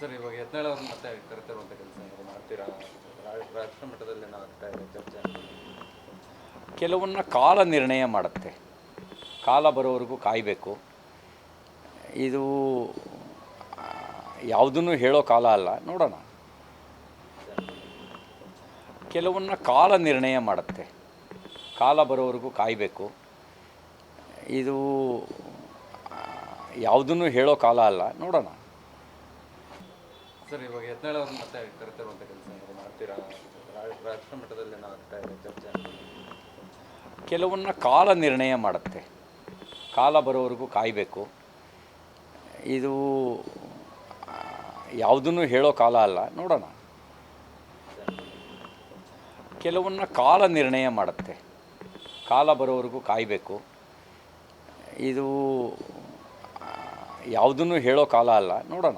Sir, ಇವಾಗ ಯತ್ನಾಳ್ ಅವ್ರನ್ನ ಮತ್ತೆ ಕರೆತರುವಂಥ ಕೆಲಸ ಏನಾದ್ರು ಮಾಡ್ತೀರಾ? ರಾಷ್ಟ್ರ ಮಟ್ಟದಲ್ಲಿ ನಾವು ಆಗ್ತಾ ಇದೆ ಚರ್ಚೆ? ಕೆಲವನ್ನ ಕಾಲ ನಿರ್ಣಯ ಮಾಡುತ್ತೆ. ಕಾಲ ಬರೋವರೆಗೂ ಕಾಯಬೇಕು. ಇದು, ಯಾವುದನ್ನು ಹೇಳೋ ಕಾಲ ಅಲ್ಲ, ನೋಡೋಣ. ಕೆಲವನ್ನ ಕಾಲ ನಿರ್ಣಯ ಮಾಡುತ್ತೆ. ಕಾಲ ಬರೋವರೆಗೂ ಕಾಯಬೇಕು. ಇದು ಯಾವುದನ್ನು ಹೇಳೋ ಕಾಲ ಅಲ್ಲ, ನೋಡೋಣ. ಸರ್, ಇವಾಗ ಯತ್ನಾಳ್ ಅವ್ರನ್ನ ಮತ್ತೆ ಕರೆತರುವಂಥ ಕೆಲಸ ಮಾಡ್ತೀರಾ? ರಾಷ್ಟ್ರ ಮಟ್ಟದಲ್ಲಿ ಆಗ್ತಾ ಇದೆ ಚರ್ಚೆ ಕೆಲವನ್ನ ಕಾಲ ನಿರ್ಣಯ ಮಾಡುತ್ತೆ. ಕಾಲ ಬರೋವರೆಗೂ ಕಾಯಬೇಕು. ಇದು ಯಾವುದನ್ನು ಹೇಳೋ ಕಾಲ ಅಲ್ಲ. ನೋಡೋಣ. ಕೆಲವನ್ನ ಕಾಲ ನಿರ್ಣಯ ಮಾಡುತ್ತೆ. ಕಾಲ ಬರೋವರೆಗೂ ಕಾಯಬೇಕು. ಇದು ಯಾವುದನ್ನು ಹೇಳೋ ಕಾಲ ಅಲ್ಲ. ನೋಡೋಣ.